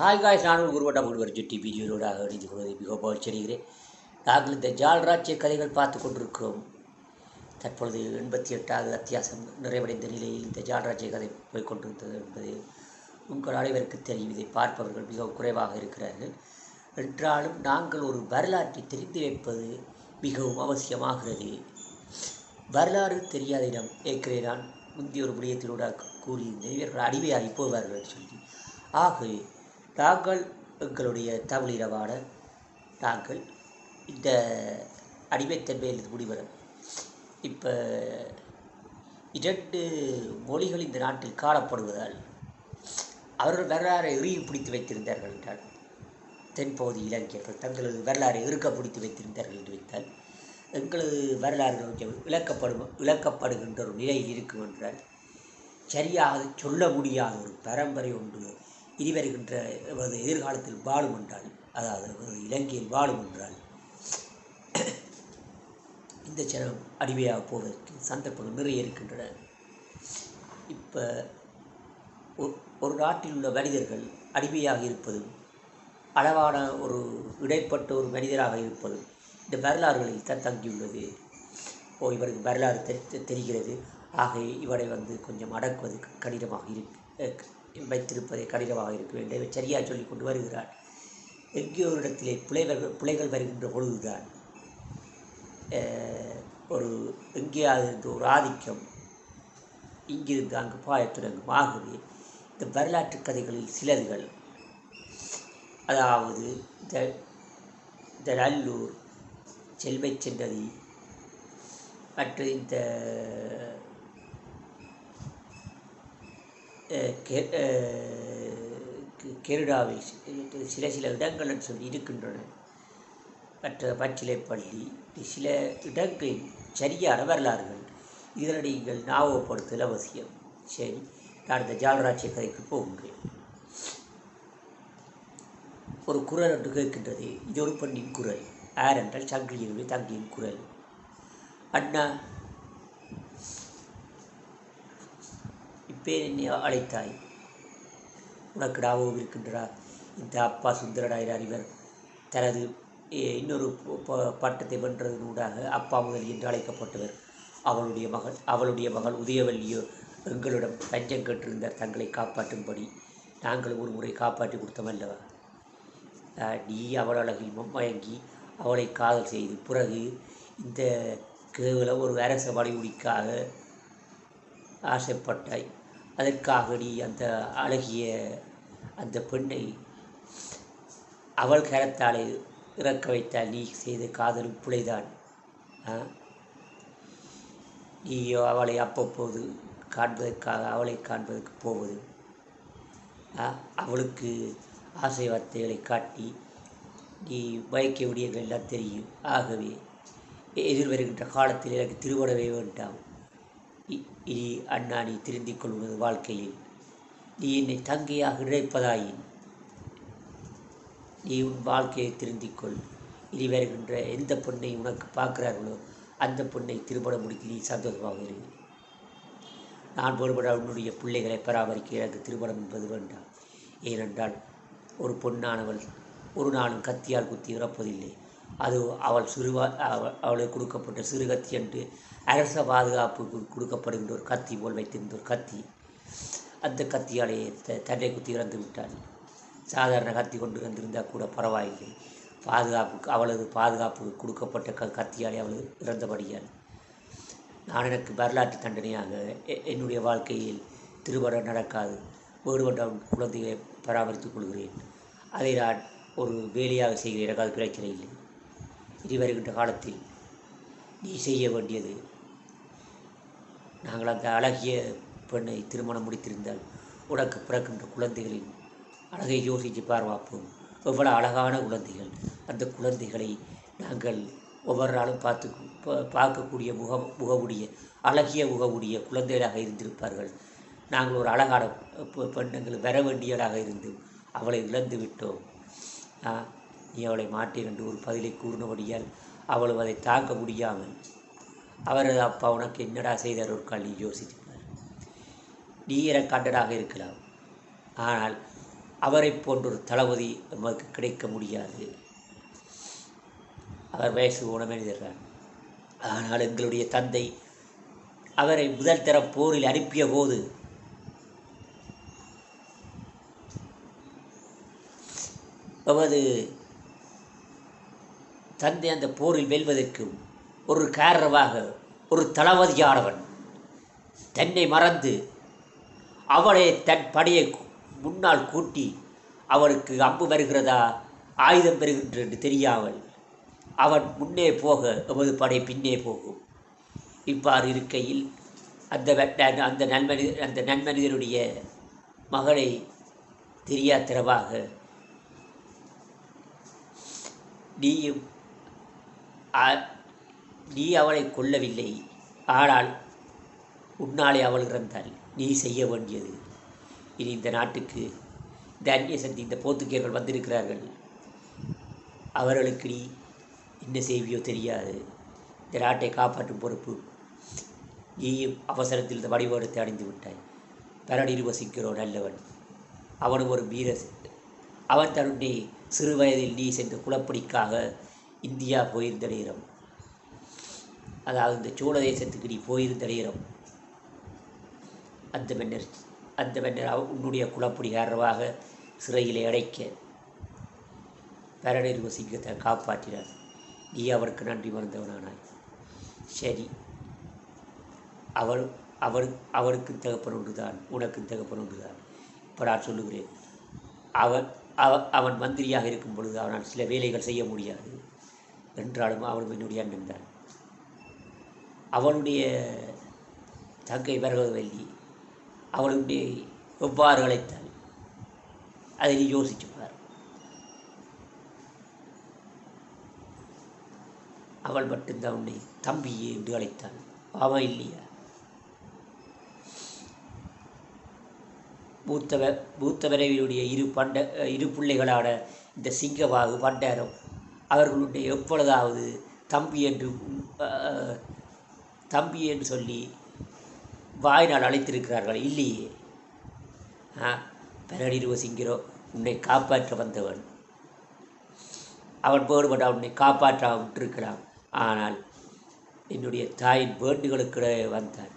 Hi guys நான் குருவட்டா முழுவர் ஜெட்டி வீடியோட இணைந்து கொள்வதை மிகவும் மகிழ்ச்சியடைகிறேன். நாங்கள் இந்த ஜால்ராஜ்ய கதைகள் பார்த்து கொண்டிருக்கிறோம். தற்பொழுது எண்பத்தி எட்டாவது அத்தியாசம் நிறைவடைந்த நிலையில் இந்த ஜால்ராஜ்ய கதை போய்கொண்டிருந்தது என்பது உங்கள் அனைவருக்கு தெரியும். இதை பார்ப்பவர்கள் மிகவும் குறைவாக இருக்கிறார்கள். என்றாலும் நாங்கள் ஒரு வரலாற்றை தெரிந்து வைப்பது மிகவும் அவசியமாகிறது. வரலாறு தெரியாத இடம் ஏற்கனவே நான் முந்தைய ஒரு விடயத்திலூட கூறியிருந்தேன் இவர்கள் அடிமையாகி போவார்கள் என்று சொல்லி. ஆகவே நாங்கள் எங்களுடைய தமிழினவான நாங்கள் இந்த அடிமைத்தன்மையிலிருந்து முடிவரும். இப்போ இரண்டு மொழிகள் இந்த நாட்டில் காணப்படுவதால் அவர்கள் வரலாறை எறிய பிடித்து வைத்திருந்தார்கள் என்றால் தென்பகுதி இலங்கையர்கள் தங்களது வரலாறை இறுக்க பிடித்து வைத்திருந்தார்கள் என்று வைத்தால் எங்களது வரலாறு கொஞ்சம் விளக்கப்படும் விளக்கப்படுகின்ற ஒரு நிலையில் இருக்கும் என்றால் சரியாக சொல்ல முடியாத ஒரு பரம்பரை ஒன்று இனி வருகின்ற எதிர்காலத்தில் வாழும் என்றால் அதாவது இலங்கையில் வாழும் என்றால் இந்த ஜனம் அடிமையாக போவதற்கு சந்தர்ப்பங்கள் நிறைய இருக்கின்றன. இப்போ ஒரு நாட்டில் உள்ள மனிதர்கள் அடிமையாக இருப்பதும் அளவான ஒரு இடைப்பட்ட ஒரு மனிதராக இருப்பதும் இந்த வரலாறுகளில் தான் தங்கியுள்ளது. ஓ இவருக்கு வரலாறு தெரி தெரிகிறது. ஆகவே இவரை வந்து கொஞ்சம் அடக்குவது கடினமாக இருக்கு வைத்திருப்பதை கடினமாக இருக்க வேண்டும். சரியாக சொல்லி கொண்டு வருகிறார். எங்கேயோ ஒரு இடத்திலே பிழைகள் பிழைகள் வருகின்ற பொழுதுதான் ஒரு எங்கேயாவது இருந்து ஒரு ஆதிக்கம் இங்கிருந்து அங்கு பாயத் தொடங்கும். ஆகவே இந்த வரலாற்று கதைகளில் சிலர்கள் அதாவது இந்த இந்த நல்லூர் செல்வை சென்னதி மற்ற இந்த கெருடாவில் சில சில இடங்கள்னு சொல்லி இருக்கின்றன. மற்ற பச்சிலைப்பள்ளி சில இடங்களில் சரியான வரலாறுகள். இதனை நீங்கள் ஞாபகப்படுத்தல் அவசியம். சரி நான் இந்த ஜாலராட்சிய கதைக்கு போகின்றேன். ஒரு குரல் என்று கேட்கின்றது. இது ஒரு பெண்ணின் குரல். யார் என்றால் சங்கிலியினுடைய தங்கியின் குரல். அண்ணா இப்பே என்னை அழைத்தாய். உனக்கு ஞாபகம் இந்த அப்பா சுந்தரடாயர் அறிவர் தனது இன்னொரு பட்டத்தை வென்றதனூடாக அப்பா முதல் என்று அழைக்கப்பட்டவர். அவளுடைய மகள் அவளுடைய மகள் உதயவல்லியோ எங்களிடம் தஞ்சம் கேட்டிருந்தார். தங்களை காப்பாற்றும்படி நாங்கள் ஒரு முறை காப்பாற்றி கொடுத்தோம் அல்லவா நீ அவள் அழகில் மயங்கி அவளை காதல் செய்து பிறகு இந்த கேவல ஒரு அரச வடிவுடிக்காக ஆசைப்பட்டாய். அதற்காக நீ அந்த அழகிய அந்த பெண்ணை அவள் கரத்தாலே இறக்க வைத்தால் நீ செய்த காதலும் பிழைதான் நீயோ அவளை அப்பப்போது காண்பதற்காக அவளை காண்பதற்கு போவது. அவளுக்கு ஆசை வார்த்தைகளை காட்டி நீ மயக்க விடியங்கள் எல்லாம் தெரியும். ஆகவே எதிர்வருகின்ற காலத்தில் எனக்கு திருமணமே வேண்டாம். இனி அண்ணா நீ திருந்திக் கொள்வது வாழ்க்கையில் நீ என்னை தங்கையாக இழைப்பதாயின் நீ உன் வாழ்க்கையை திருந்திக்கொள். இனி வருகின்ற எந்த பெண்ணை உனக்கு பார்க்கிறார்களோ அந்த பெண்ணை திருமணம் முடித்து நீ சந்தோஷமாக இரு. நான் ஒருபட உன்னுடைய பிள்ளைகளை பராமரிக்க எனக்கு திருமணம் என்பது வேண்டாம். ஏனென்றால் ஒரு பொண்ணானவள் ஒரு நாளும் கத்தியால் குத்தி இறப்பதில்லை. அது அவள் சிறுவா அவளுக்கு கொடுக்கப்பட்ட சிறு கத்தி என்று அரச பாதுகாப்புக்கு கொடுக்கப்படுகின்ற ஒரு கத்தி போல் வைத்திருந்த ஒரு கத்தி. அந்த கத்தியாலே தன்னை குத்தி இறந்து விட்டாள் சாதாரண கத்தி கொண்டு வந்திருந்தால் கூட பரவாயில்லை. பாதுகாப்புக்கு அவளது பாதுகாப்புக்கு கொடுக்கப்பட்ட க கத்தியாலே அவள் இறந்தபடியால். நான் எனக்கு வரலாற்று தண்டனையாக என்னுடைய வாழ்க்கையில் திருமணம் நடக்காது. வேறுபட்ட குழந்தைகளை பராமரித்துக் கொள்கிறேன். அதை நான் ஒரு வேலையாக செய்கிறேன். எனக்கு அது பிரச்சனை இல்லை. இனி வருகின்ற காலத்தில் நீ செய்ய வேண்டியது நாங்கள் அந்த அழகிய பெண்ணை திருமணம் முடித்திருந்தால் உனக்கு பிறக்கின்ற குழந்தைகளின் அழகை யோசித்து பார்வாப்போம் எவ்வளோ அழகான குழந்தைகள். அந்த குழந்தைகளை நாங்கள் ஒவ்வொரு நாளும் பார்த்து பார்க்கக்கூடிய முக முகவுடைய அழகிய முகவுடைய குழந்தைகளாக இருந்திருப்பார்கள். நாங்கள் ஒரு அழகான பெண்ணுங்கள் வர வேண்டியவராக இருந்து அவளை இழந்து விட்டோம். நீ அவளை மாட்டேன் என்று ஒரு பதிலை கூறினபடியால் அவளும் அதை தாங்க முடியாமல் அவரது அப்பா உனக்கு என்னடா செய்தார்? ஒரு கல்வி யோசித்துப்பார் நீ எனக்கு கண்டடாக இருக்கலாம். ஆனால் அவரை போன்ற ஒரு தளபதி நமக்கு கிடைக்க முடியாது. அவர் வயசு போன ஆனால் எங்களுடைய தந்தை அவரை முதல் தர போரில் அனுப்பிய போது அவரது தந்தை அந்த போரில் வெல்வதற்கும் ஒரு காரணமாக ஒரு தளபதியானவன். தன்னை மறந்து அவளை தன் படையை முன்னால் கூட்டி அவனுக்கு அம்பு வருகிறதா ஆயுதம் பெறுகின்ற என்று தெரியாமல் அவன் முன்னே போக எமது படை பின்னே போகும். இவ்வாறு இருக்கையில் அந்த வெட்ட- அந்த நன்மனி அந்த நன்மனிதனுடைய மகளை தெரியாத்திரவாக நீயும் அ- நீ அவளை கொல்லவில்லை. ஆனால் உன்னாலே அவள் இறந்தாள். நீ செய்ய வேண்டியது. இனி இந்த நாட்டுக்கு இந்த அந்நிய சக்தி இந்த போத்துக்கேர்கள் வந்திருக்கிறார்கள். அவர்களுக்கு நீ என்ன செய்வியோ தெரியாது. இந்த நாட்டை காப்பாற்றும் பொறுப்பு நீயும் அவசரத்தில் இந்த வடிவத்தை அடைந்து விட்டாய். பரணில் வசிக்கிறோ நல்லவன். அவனும் ஒரு வீர அவன் தன்னுடைய சிறு வயதில் நீ சென்ற குலப்படிக்காக இந்தியா போயிருந்த நேரம். அதாவது இந்த சோழ தேசத்துக்கு நீ போயிருந்த அந்த மன்னர் அந்த மன்னர் அவ- உன்னுடைய குலப்படிகாரராக சிறையில் அடைக்க பரணிர்வ சிங்கத்தை காப்பாற்றினார். நீ அவருக்கு நன்றி மறந்தவனானாய். சரி. அவள் அவரு அவருக்கு தகப்பன் ஒன்றுதான் உனக்கு தகப்பன் ஒன்றுதான் இப்போ நான் சொல்லுகிறேன். அவன் அவ அவன் மந்திரியாக இருக்கும் பொழுது அவனால் சில வேலைகள் செய்ய முடியாது. என்றாலும் அவனும் என்னுடைய அண்ணன் தான் அவனுடைய தங்கை வரகவல்லி அவளுடைய எவ்வாறு அழைத்தாள் அதை நீ யோசிச்சு பார். அவள் மட்டும்தான் உன்னை தம்பியே என்று அழைத்தாள். அவன் இல்லையா? மூத்தவ மூத்தவரைவினுடைய இரு பண்ட இரு பிள்ளைகளான இந்த சிங்கவாகு பண்டாரம் அவர்களுடைய எப்பொழுதாவது தம்பி என்று தம்பி என்று சொல்லி வாயினால் அழைத்திருக்கிறார்கள். இல்லையே? ஆ பெரடிருவ சிங்கிறோ உன்னை காப்பாற்ற வந்தவன். அவன் வேறுபட உன்னை காப்பாற்ற விட்டிருக்கலாம் ஆனால் என்னுடைய தாயின் வேண்டுகளுக்கிட வந்தான்.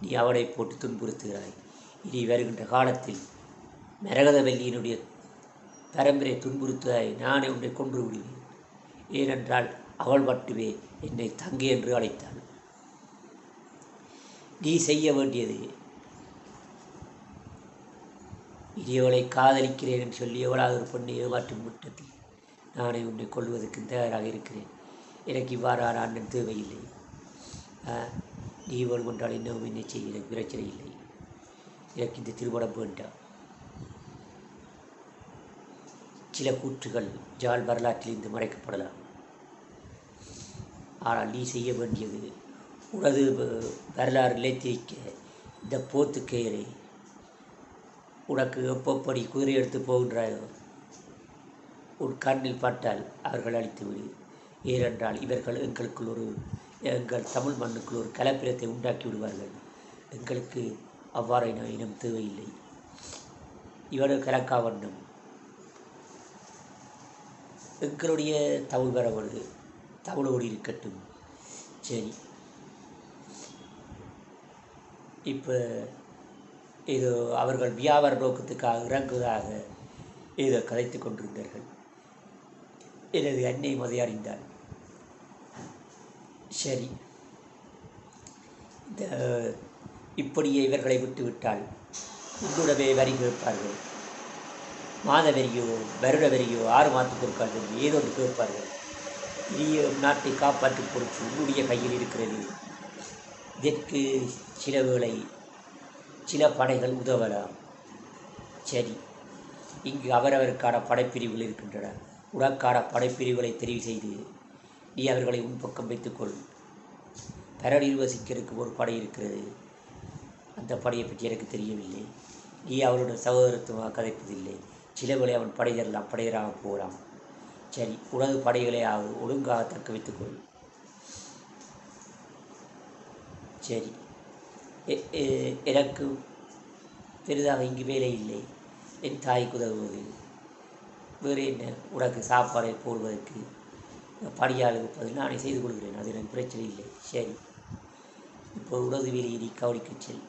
நீ அவளை போட்டு துன்புறுத்துகிறாய். இனி வருகின்ற காலத்தில் மரகதவல்லியினுடைய பரம்பரை துன்புறுத்துவதாய் நானே உன்னை கொன்று விடுவேன். ஏனென்றால் அவள் மட்டுமே என்னை தங்கை என்று அழைத்தாள். நீ செய்ய வேண்டியது. இனியவளை காதலிக்கிறேன் என்று சொல்லி எவ்வளவு ஒரு பெண்ணை ஏமாற்றும் முட்டத்தில் நானே உன்னை கொள்வதற்கு தயாராக இருக்கிறேன். எனக்கு இவ்வாறான அண்ணன் தேவையில்லை. ஆ, நீ வேணும் என்றால் இன்னும் என்ன செய்ய எனக்கு பிரச்சனை இல்லை. எனக்கு இந்த திருமணம் வேண்டாம். சில கூற்றுகள் ஜால் வரலாற்றில் இருந்து மறைக்கப்படலாம். ஆனால் நீ செய்ய வேண்டியது உனது வரலாறிலே வரலாறு இந்த இந்த போத்துக்கேயரை உனக்கு எப்பப்படி குதிரை எடுத்து போகின்றாயோ உன் கண்ணில் பட்டால் அவர்கள் அழித்து விடு. ஏனென்றால் இவர்கள் எங்களுக்குள் ஒரு எங்கள் தமிழ் மண்ணுக்குள் ஒரு கலப்பிரத்தை உண்டாக்கி விடுவார்கள். எங்களுக்கு அவ்வாறான இனம் தேவையில்லை. இவர்கள் கலக்கா வண்ணம் எங்களுடைய தமிழ் வரவர்கள் தமிழோடு இருக்கட்டும். சரி. இப்போ இது அவர்கள் வியாபார நோக்கத்துக்காக இறங்குவதாக இதை கதைத்து கொண்டிருந்தார்கள். எனது அன்னை மதை அறிந்தாள். சரி. இந்த இப்படியே இவர்களை விட்டுவிட்டால் உன்னுடவே வரி கேட்பார்கள். மாத வரியோ வருட வரியோ ஆறு மாதத்துக்கு இருக்கார்கள் ஏதோ ஒன்று கேட்பார்கள். இனிய நாட்டை காப்பாற்றும் பொறுப்பு உன்னுடைய கையில் இருக்கிறது. இதற்கு சில வேளை சில படைகள் உதவலாம். சரி இங்கு அவரவருக்கான படைப்பிரிவுகள் இருக்கின்றன. உனக்கான படைப்பிரிவுகளை தெரிவு செய்து நீ அவர்களை உன் பக்கம் வைத்துக்கொள். பரடில் வசிக்கிறதுக்கு ஒரு படை இருக்கிறது. அந்த படையை பற்றி எனக்கு தெரியவில்லை. நீ அவருடைய சகோதரத்துவமாக கதைப்பதில்லை. சிலவேளை அவன் படை தரலாம் படையராக போகலாம். சரி உனது படைகளை ஆகும் ஒழுங்காக தக்க வைத்துக்கொள். சரி. எ- எனக்கு பெரிதாக இங்கு வேலை இல்லை. என் தாய்க்கு உதவுவது. வேறு என்ன? உனக்கு சாப்பாடை போடுவதற்கு படியால் பதில் நானே செய்து கொள்கிறேன். அது எனக்கு பிரச்சனை இல்லை. சரி. இப்போ உனது வேலையை நீ கவனிக்கச் செல்.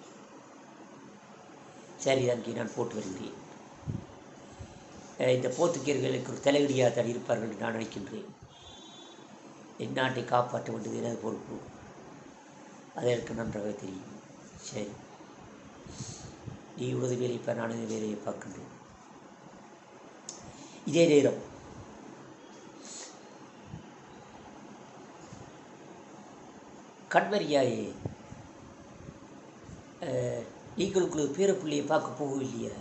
சரி அங்கே நான் போட்டு வருகிறேன். இந்த போர்த்துகீயர்களுக்கு ஒரு தலைவலியாக தான் இருப்பார்கள் என்று நான் நினைக்கின்றேன். என் நாட்டை காப்பாற்ற வேண்டியது எனது பொறுப்பு. அது எனக்கு நன்றாக தெரியும். சரி. நீ உனது வேலையை பார் நான் வேலையை பார்க்கின்றேன். இதே நேரம். கண்மரியாயே நீங்கள் நீங்களுக்கு பேரப்பிள்ளையை பார்க்க போகவில்லையா?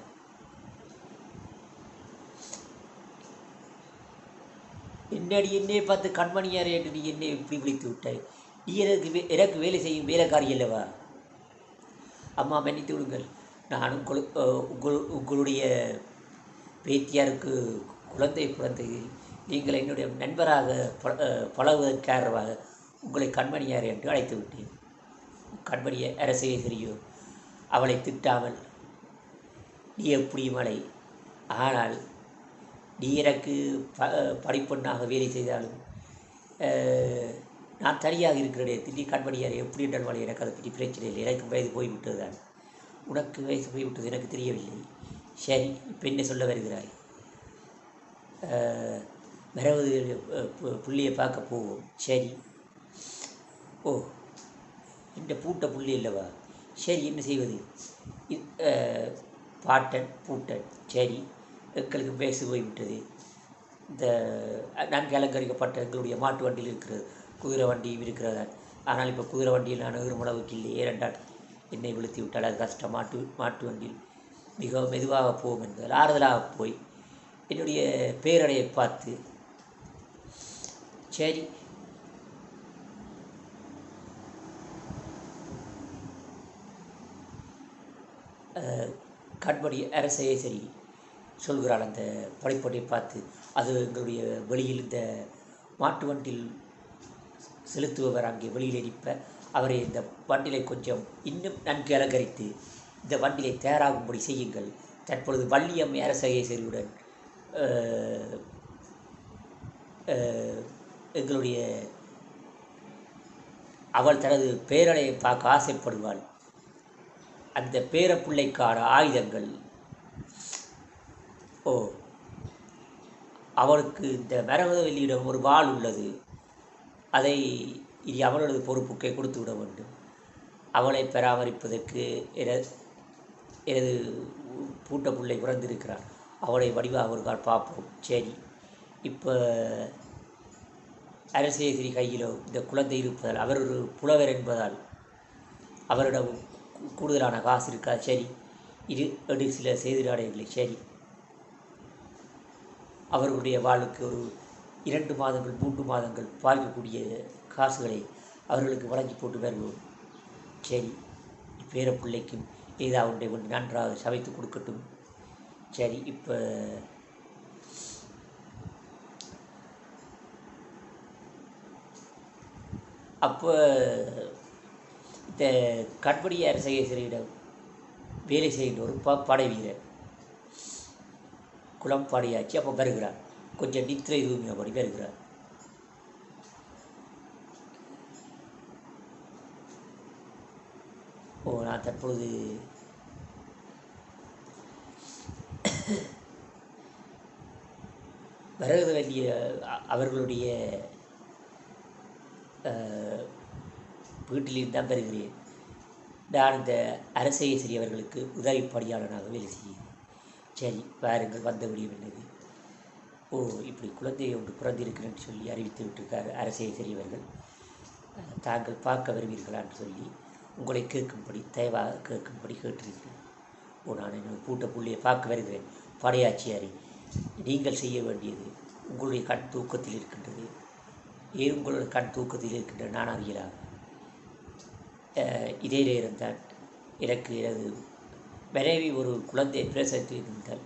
என்னடி என்னை பார்த்து கண்மணியாரே என்று நீ என்னை இப்படி விழித்து விட்டாய்? எனக்கு வே- எனக்கு வேலை செய்யும் வேலைக்காரி அல்லவா? அம்மா மன்னித்து விடுங்கள். நானும் உங்களுடைய பேத்தியாருக்கு குழந்தை பிறந்தது நீங்கள் என்னுடைய நண்பராக ப பழகுவதற்காக உங்களை கண்மணியார் என்று அழைத்து விட்டேன். கண்மணிய அரசே தெரியும் அவளை திட்டாமல் நீ எப்படி மலை? ஆனால் நீ எனக்கு ப படிப்பெண்ணாக வேலை செய்தாலும் நான் தனியாக இருக்கிறேன் திண்டி கண்மணியார் எப்படி நல்வாழ் எனக்கு அதை பற்றி பிரச்சனை இல்லை. எனக்கு வயது போய்விட்டது தான். உனக்கு வயசு போய்விட்டது எனக்கு தெரியவில்லை. சரி இப்போ என்ன சொல்ல வருகிறாய்? அஹ், மரவது பு- புள்ளியை பார்க்க போவோம். சரி. ஓ இந்த பூட்ட புள்ளி அல்லவா? சரி என்ன செய்வது? பாட்டன் பூட்டன். சரி எங்களுக்கு பேசு போய்விட்டது. இந்த நன்கு அலங்கரிக்கப்பட்ட எங்களுடைய மாட்டு வண்டியில் இருக்கிறது. குதிரை வண்டியும் இருக்கிறதா ஆனால் இப்போ குதிரை வண்டியில் நான் நகரும் அளவுக்கு இல்லை ரெண்டால் என்னை விழுத்தி விட்டால் அது கஷ்டம். மாட்டு மாட்டு வண்டியில் மிகவும் மெதுவாக போகும் என்பதால் ஆறுதலாக போய் என்னுடைய பேரடையை பார்த்து சரி. அஹ், கண்படி அரசையே சரி சொல்கிறாள் அந்த படைப்படையை பார்த்து. அது எங்களுடைய வெளியில் இந்த மாட்டு வண்டியில் செலுத்துபவர் அங்கே வெளியில் நிற்ப. அவரை இந்த வண்டிலை கொஞ்சம் இன்னும் நன்கு அலங்கரித்து இந்த வண்டிலை தயாராகும்படி செய்யுங்கள். தற்பொழுது வள்ளியம் அரசகேசரியுடன் செல்வுடன் எங்களுடைய அவள் தனது பேரலையை பார்க்க ஆசைப்படுவாள். அந்த பேரப்பிள்ளைக்கான ஆயுதங்கள். ஓ அவளுக்கு இந்த மரகதவல்லியிடம் ஒரு வாள் உள்ளது. அதை இனி அவளது பொறுப்புக்கே கொடுத்து விட வேண்டும். அவளை பராமரிப்பதற்கு என எனது பூட்ட பிள்ளை பிறந்திருக்கிறார் அவளை வடிவாக ஒரு கால் பார்ப்போம். சரி. இப்போ அரசேசிரி கையிலோ இந்த குழந்தை இருப்பதால் அவர் ஒரு புலவர் என்பதால் அவரிடம் கூடுதலான காசு இருக்கா? சரி. இது எடு சில செய்திடாடைகளை சரி. அவர்களுடைய வாழ்வுக்கு ஒரு இரண்டு மாதங்கள் மூன்று மாதங்கள் பார்க்கக்கூடிய காசுகளை அவர்களுக்கு வழங்கி போட்டு வருவோம். சரி பேர பிள்ளைக்கும் ஏதாவது ஒன்றை நன்றாக சமைத்து கொடுக்கட்டும். சரி இப்போ அப்போ இந்த கண்படி அரசகேசரியிடம் வேலை செய்கின்ற ஒரு ப படை வீரர் குளம் பாடியாச்சு அப்போ கொஞ்சம் நித்திரை தூங்கினபடி இருக்கிறார் ஓ நான் தற்பொழுது வரது வேண்டிய அவர்களுடைய வீட்டிலிருந்து தான் பெறுகிறேன் நான் இந்த அரசேசரி சிறியவர்களுக்கு உதவி பணியாளனாக வேலை செய்கிறேன். சரி வேறு வந்த முடியும் என்னது? ஓ இப்படி குழந்தையை ஒன்று பிறந்திருக்கிறேன்னு சொல்லி அறிவித்து விட்டிருக்கார் அரசேசரி அவர்கள் தாங்கள் பார்க்க வருவீர்களான்னு சொல்லி உங்களை கேட்கும்படி தயவாக கேட்கும்படி கேட்டிருக்கிறேன். ஓ நான் என்னோட பூட்ட புள்ளியை பார்க்க வருகிறேன். படையாச்சியாரை நீங்கள் செய்ய வேண்டியது உங்களுடைய கண் தூக்கத்தில் இருக்கின்றது. ஏன் உங்களுடைய கண் தூக்கத்தில் இருக்கின்ற நான் அறியலாம் இதே நேரம்தான் எனக்கு எனது மனைவி ஒரு குழந்தை பிரசவித்து இருந்தால்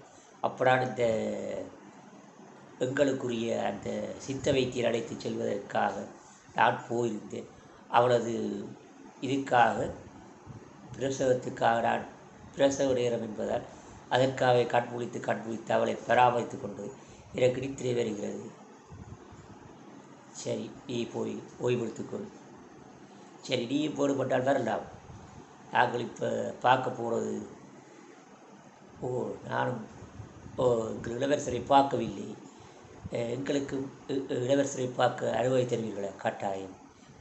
அப்படான் இந்த எங்களுக்குரிய அந்த சித்த வைத்தியர் அழைத்து செல்வதற்காக நான் போயிருந்தேன். அவளது இதுக்காக பிரசவத்துக்காக நான் பிரசவ நேரம் என்பதால் அதற்காக கண்முழித்து கண்முழித்து அவளை பராமரித்து கொண்டு எனக்கு நித்திரை வருகிறது. சரி நீ போய் ஓய்வெடுத்துக்கொள் சரி நீ போடுபட்டால் வரலாம். நாங்கள் இப்போ பார்க்க போகிறது ஓ நானும் ஓ எங்கள் இளவரசரை பார்க்கவில்லை. எங்களுக்கு இ- இளவரசரை பார்க்க அழுவை தருவீர்களா கட்டாயம்.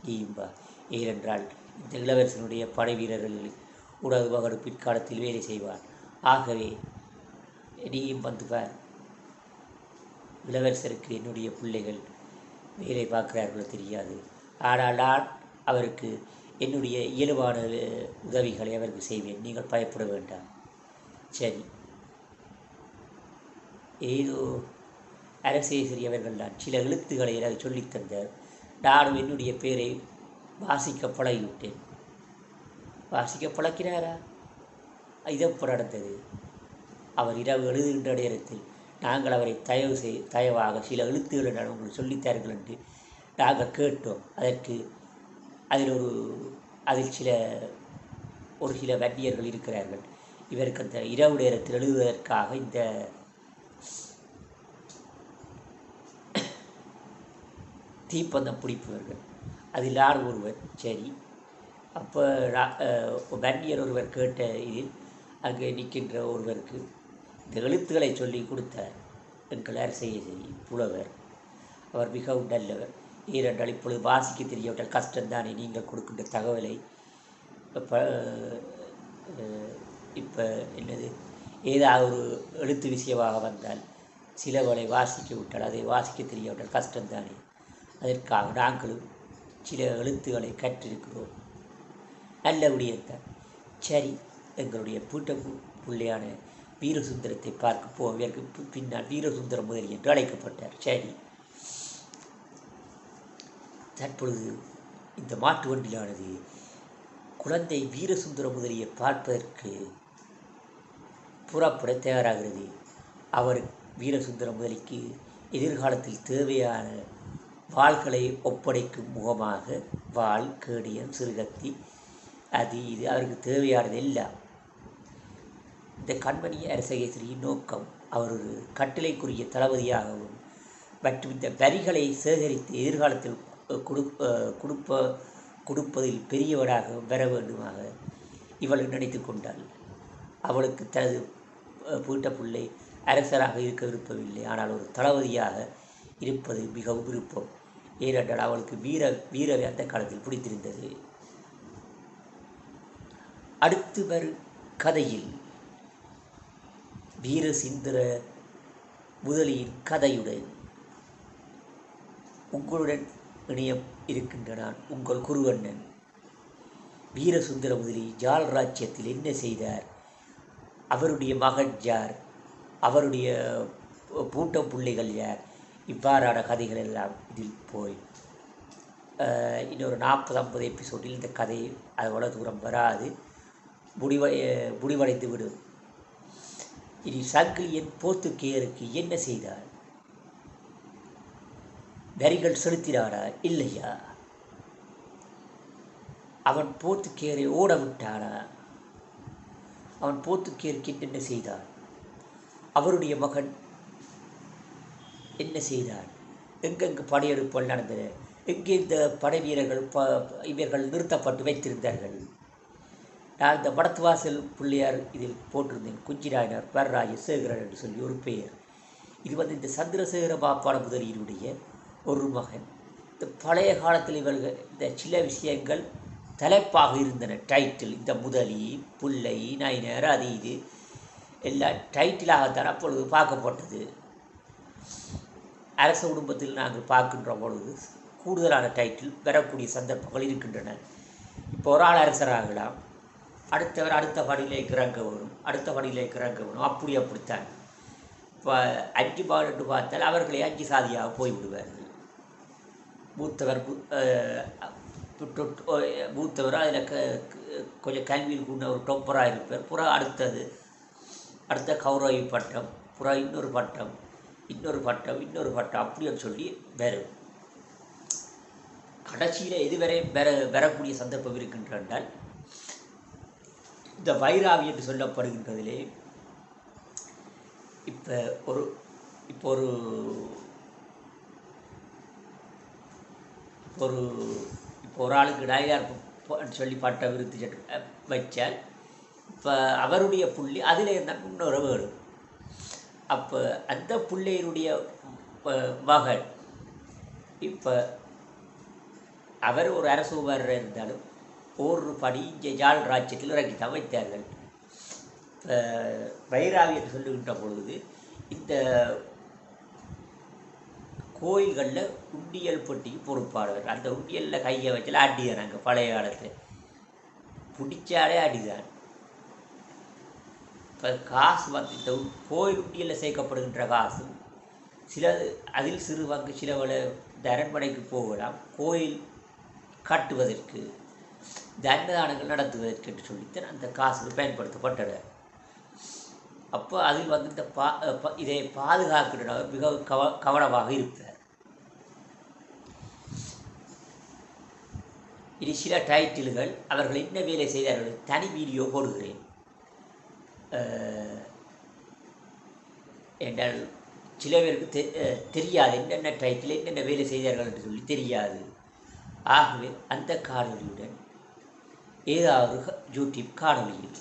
நீயும்பா ஏனென்றால் இந்த இளவரசனுடைய படை வீரர்கள் உனது மகன் பிற்காலத்தில் வேலை செய்வார். ஆகவே நீயும் வந்து பார். இளவரசருக்கு என்னுடைய பிள்ளைகள் வேலை பார்க்கிறார்களோ தெரியாது. ஆனால் நான் அவருக்கு என்னுடைய இயல்பான உதவிகளை அவருக்கு செய்வேன். நீங்கள் பயப்பட வேண்டாம். சரி. ஏதோ அரசேசரி அவர்கள் தான். சில எழுத்துக்களை எனக்கு சொல்லித் தந்தார். நானும் என்னுடைய பேரை வாசிக்க பழகிவிட்டேன். வாசிக்க பழக்கினாரா? இது எப்படி நடந்தது. அவர் இரவு எழுதுகின்ற நேரத்தில் நாங்கள் அவரை தயவு செய் தயவாக சில எழுத்துக்களை நான் உங்களுக்கு சொல்லித்தார்கள் என்று நாங்கள் கேட்டோம். அதற்கு அதில் ஒரு அதில் சில ஒரு சில வன்னியர்கள் இருக்கிறார்கள். இவருக்கு அந்த இரவு நேரத்தில் எழுதுவதற்காக இந்த தீப்பந்தம் பிடிப்பவர்கள். அதில் யார் ஒருவர் சரி. அப்போ வன்னியர் ஒருவர் கேட்ட இதில் அங்கே நிற்கின்ற ஒருவருக்கு இந்த எழுத்துக்களை சொல்லி கொடுத்தார். எங்களார் செய்ய சரி புலவர். அவர் மிகவும் நல்லவர். ஈரண்டால் இப்பொழுது வாசிக்க தெரியவிட்டால் கஷ்டம்தானே நீங்கள் கொடுக்கின்ற தகவலை. இப்போ இப்போ என்னது? ஏதாவது ஒரு எழுத்து விஷயமாக வந்தால் சிலவளை வாசிக்க விட்டால் அதை வாசிக்க தெரியவிட்டால் கஷ்டம்தானே. அதற்காக நாங்களும் சில எழுத்துக்களை கற்றிருக்கிறோம். நல்ல விடயத்தை. சரி எங்களுடைய பூட்ட பிள்ளையான வீரசுந்தரத்தை பார்க்க போவதற்கு பி- பின்னால் வீரசுந்தரம் முதலி என்று அழைக்கப்பட்டார். சரி. தற்பொழுது இந்த மாட்டு வண்டியானது குழந்தை வீரசுந்தர முதலியை பார்ப்பதற்கு புறப்பட தயாராகிறது. அவர் வீரசுந்தர முதலிக்கு எதிர்காலத்தில் தேவையான வாள்களை ஒப்படைக்கும் முகமாக வாள் கேடியம் சிறுகத்தி அது இது அவருக்கு தேவையானது எல்லாம். இந்த கண்மணி அரசகேசரியின் நோக்கம் அவர் ஒரு கட்டளைக்குரிய தளபதியாகவும் மற்றும் இந்த வரிகளை சேகரித்து எதிர்காலத்தில் கொடு கொடுப்ப கொடுப்பதில் பெரியவராக வர வேண்டுமாக இவள் நினைத்து கொண்டாள். அவளுக்கு தனது பூட்ட பிள்ளை அரசராக இருக்க விருப்பமில்லை ஆனால் ஒரு தளபதியாக இருப்பது மிகவும் விருப்பம். ஏனென்றால் அவளுக்கு வீர வீர அந்த காலத்தில் பிடித்திருந்தது. அடுத்து வரும் கதையில். வீரசிந்திர முதலியின் கதையுடன் உங்களுடன் இணைய இருக்கின்ற நான் உங்கள் குருவண்ணன். வீரசுந்தர முதலி ஜால் ராஜ்யத்தில் என்ன செய்தார்? அவருடைய மகன் யார்? அவருடைய பூட்டம் பிள்ளைகள் யார்? இவ்வாறான கதைகள் எல்லாம் இதில் போய் இன்னொரு நாற்பது ஐம்பது எபிசோடில் இந்த கதை அவ்வளோ தூரம் வராது. முடிவடை முடிவடைந்து விடும் இனி சங்கிலியன் போத்துக்கேயருக்கு என்ன செய்தார்? வரிகள் செலுத்தினாரா? இல்லையா? அவன் போத்துக்கேரை ஓட விட்டானா? அவன் போத்துக்கேருக்கு என்ன செய்தான் அவருடைய மகன் என்ன செய்தார்? எங்கெங்கு படையெடுப்புகள் நடந்தன? எங்கே இந்த படை வீரர்கள் ப இவர்கள் நிறுத்தப்பட்டு வைத்திருந்தார்கள்? நான் இந்த வடத்துவாசல் பிள்ளையார் இதில் போட்டிருந்தேன். குஞ்சிராயனர் வரராஜ சேகரன் என்று சொல்லி ஒரு பெயர். இது வந்து இந்த சந்திரசேகர பாப்பாள முதலியினுடைய ஒரு மகன். இந்த பழைய காலத்தில் இவர்கள் இந்த சில விஷயங்கள் தலைப்பாக இருந்தன. டைட்டில் இந்த முதலி புள்ளை நைனர் அது இது. எல்லாம் டைட்டிலாகத்தான் அப்பொழுது பார்க்கப்பட்டது. அரச குடும்பத்தில் நாங்கள் பார்க்கின்ற பொழுது கூடுதலான டைட்டில் பெறக்கூடிய சந்தர்ப்பங்கள் இருக்கின்றன. இப்போ ஒரு ஆள் அரசராகலாம். அடுத்தவர் அடுத்த படியிலே கிறங்க வரும் அடுத்த படியிலே கிறங்க வரும் அப்படி அப்படித்தான். இப்போ அஞ்சு பாடு என்று பார்த்தால் அவர்களை அஞ்சு சாதியாக போய்விடுவார்கள். மூத்தவர் மூத்தவர் அதில் க க- கொஞ்சம் கல்வியில் கூட ஒரு டொப்பராக இருப்பார். புறா அடுத்தது அடுத்த கௌரவி பட்டம் புறா இன்னொரு பட்டம். இன்னொரு பட்டம் இன்னொரு பட்டம் அப்படின்னு சொல்லி வரும் கடைசியில் இதுவரை பெற பெறக்கூடிய சந்தர்ப்பம் இருக்கின்றால் இந்த வைராவி என்று சொல்லப்படுகின்றதிலே இப்போ ஒரு இப்போ ஒரு இப்போ ஒரு இப்போ ஒரு ஆளுக்கு நாயனார் சொல்லி பட்ட விருது வச்சால் இப்போ அவருடைய புள்ளி அதில் இருந்தால் இன்னொரு வேணும் அப்போ அந்த பிள்ளையருடைய மகள். இப்போ அவர் ஒரு அரசு உபகரணம் இருந்தாலும் ஒரு படிஞ்ச ஜால் ஜாழ் ராஜ்யத்தில் இறக்கி தான் வைத்தார்கள் இப்போ வைராவி என்று சொல்லுகின்ற பொழுது இந்த கோயில்களில் உண்டியல் பொட்டிக்கு பொறுப்பாளர் அந்த உண்டியலில் கையை வச்சு அங்கே பழைய காலத்தில். பிடிச்சாலே அடிதான் இப்போ காசு வந்து இந்த கோயில் உண்டியலில் சேர்க்கப்படுகின்ற காசு சில அதில் சிறு பங்கு சில வேளை போகலாம் கோயில் கட்டுவதற்கு தண்டதானங்கள் நடத்துவதற்கு என்று சொல்லித்தான் அந்த காசுகள் பயன்படுத்தப்பட்டது. அப்போ அதில் வந்து இந்த பா ப- இதை பாதுகாக்கிறவர் மிகவும் கவ கவனமாக இருப்பார். இனி சில டைட்டில்கள் அவர்கள் என்ன வேலை செய்தார்கள் தனி வீடியோ போடுகிறேன். என்றால் சில பேருக்கு தெ தெரியாது என்னென்ன டைத்தில் என்னென்ன வேலை செய்தார்கள் என்று சொல்லி தெரியாது. ஆகவே அந்த காணொலியுடன் ஏதாவது யூடியூப் காணொலியில்